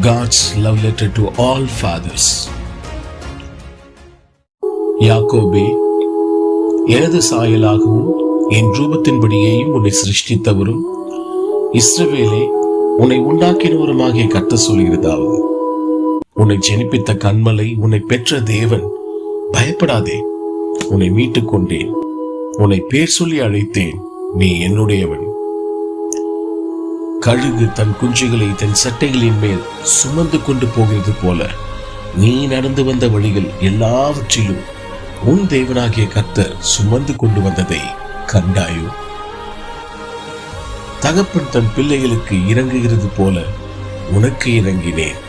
God's love letter to all fathers யாக்கோபே எனது சாயலாகவும் என் ரூபத்தின்படியேயும் உன்னை சிருஷ்டித்தவரும் இஸ்ரவேலே உன்னை உண்டாக்கினவருமாகிய கத்த சொல்கிறதாவது உன்னை ஜெனிப்பித்த கண்மலை உன்னை பெற்ற தேவன் பயப்படாதே. உன்னை மீட்டுக் கொண்டேன் உன்னை பேர் சொல்லி அழைத்தேன். நீ என்னுடையவன். கழுகு தன் குஞ்சுகளை தன் சட்டைகளின் மேல் சுமந்து கொண்டு போகிறது போல நீ நடந்து வந்த வழிகள் எல்லாவற்றிலும் உன் தேவனாகிய கர்த்தர் சுமந்து கொண்டு வந்ததை கண்டாயோ? தகப்பன் தன் பிள்ளைகளுக்கு இறங்குகிறது போல உனக்கு இறங்கினேன்.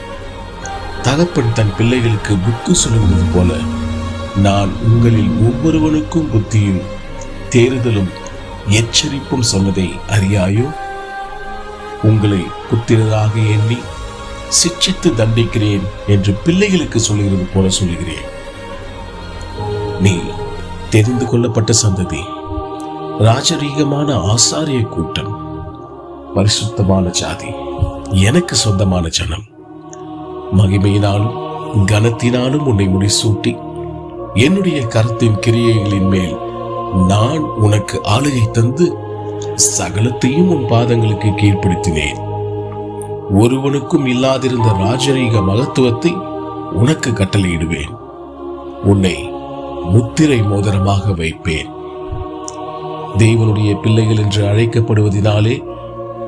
தகப்பன் தன் பிள்ளைகளுக்கு புக்கு சொல்லுகிறது போல நான் உங்களில் ஒவ்வொருவனுக்கும் புத்தியும் தேறுதலும் எச்சரிப்பும் சொன்னதை அறியாயோ? உங்களை புத்திரராக எண்ணி சிக்ஷித்து தண்டிக்கிறேன் என்று பிள்ளைகளுக்கு சொல்லுகிறது போல சொல்லுகிறேன். நீ தெரிந்து கொள்ளப்பட்ட சந்ததி ராஜரீகமான ஆசாரிய கூட்டம் பரிசுத்தமான ஜாதி எனக்கு சொந்தமான ஜனம். மகிமையினாலும் கனத்தினாலும் உன்னை முடிசூட்டி என்னுடைய கரத்தின் கிரியைகளின் மேல் நான் உனக்கு ஆளுகை தந்து சகலத்தையும் உன் பாதங்களுக்கு கீழ்ப்படுத்தினேன். ஒருவனுக்கும் இல்லாதிருந்த ராஜரீக மகத்துவத்தை உனக்கு கட்டளையிடுவேன். உன்னை முத்திரை மோதிரமாக வைப்பேன். தேவனுடைய பிள்ளைகள் என்று அழைக்கப்படுவதினாலே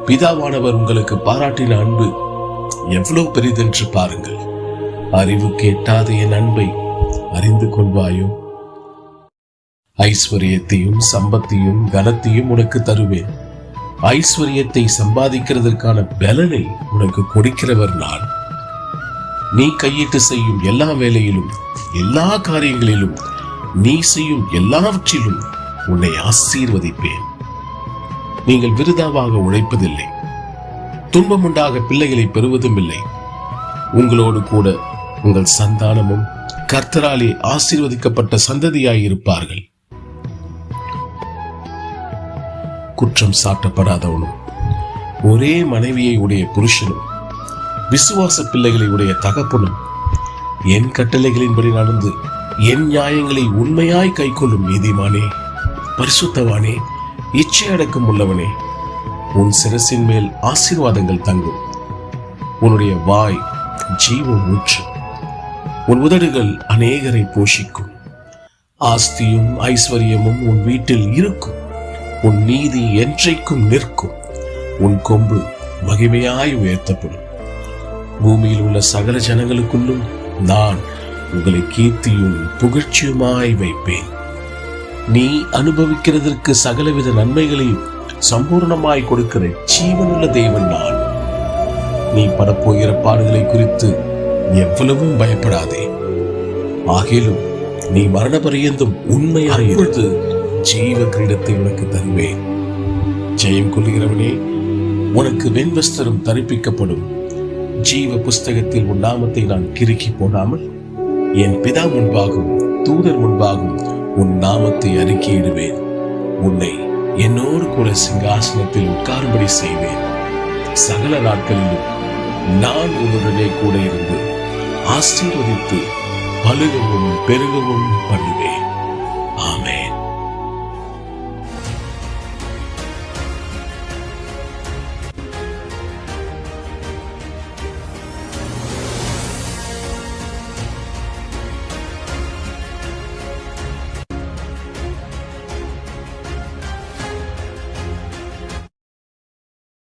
பிதாவானவர் உங்களுக்கு பாராட்டின அன்பு எவ்வளவு பெரிதென்று பாருங்கள். அறிவு கேட்டாத என் அன்பை அறிந்து கொள்வாயோ? ஐஸ்வர்யத்தையும் சம்பத்தையும் கனத்தையும் உனக்கு தருவேன். ஐஸ்வர்யத்தை சம்பாதிக்கிறதற்கான பலனை உனக்கு கொடுக்கிறவர் நான். நீ கையிட்டு செய்யும் எல்லா வேலையிலும் எல்லா காரியங்களிலும் நீ செய்யும் எல்லாவற்றிலும் உன்னை ஆசீர்வதிப்பேன். நீங்கள் விருதாவாக உழைப்பதில்லை. துன்பம் உண்டாக பிள்ளைகளை பெறுவதும் இல்லை. உங்களோடு கூட உங்கள் சந்தானமும் கர்த்தராலே ஆசீர்வதிக்கப்பட்ட சந்ததியாயிருப்பார்கள். குற்றம் சாட்டப்படாதவனும் ஒரே மனைவியை உடைய புருஷனும் விசுவாச பிள்ளைகளை உடைய தகப்பனும் என் கட்டளைகளின்படி நடந்து என் நியாயங்களை உண்மையாய் கைக்கொள்ளும் நீதிமானே பரிசுத்தவானே இச்சை அடக்கம் உள்ளவனே உன் சிரசின் மேல் ஆசீர்வாதங்கள் தங்கும். உன்னுடைய வாய் ஜீவம் ஊற்று. உன் உதடுகள் அநேகரை போஷிக்கும். ஆஸ்தியும் ஐஸ்வர்யமும் உன் வீட்டில் இருக்கும். உன் நீதி என்றைக்கும் நிற்கும். உன் கொம்பு மகிமையாய் உயர்த்தப்படும். பூமியில் உள்ள சகல ஜனங்களுக்குள்ளும் நான் உங்களை கீர்த்தியும் புகழ்ச்சியுமாய் வைப்பேன். நீ அனுபவிக்கிறதற்கு சகலவித நன்மைகளையும் சம்பூர்ணமாய் கொடுக்கிற ஜீவனுள்ள தேவன் நான். நீ படப்போகிற பாடுகளை குறித்து எவ்வளவும் பயப்படாதே. ஆகிலும் நீ மரண பரியந்தும் உண்மையாயிருந்து ஜீவ கிரீடத்தை உனக்கு தருவேன். ஜெயம் கொள்கிறவனே உனக்கு வெண்வஸ்திரம் தரிப்பிக்கப்படும். ஜீவ புஸ்தகத்தில் உன் நாமத்தை நான் கிறுக்கி போடாமல் என் பிதா முன்பாகும் தூதர் முன்பாகும் உன் நாமத்தை அறிக்கையிடுவேன் உன்னை என்னோடு கூட சிங்காசனத்தில் உட்காரும்படி செய்வேன். சகல நாட்களிலும் நான் உன்னுடனே கூட இருந்து ஆசீர்வதித்து பழுகவும் பெருகவும் பண்ணுவேன். ஆமே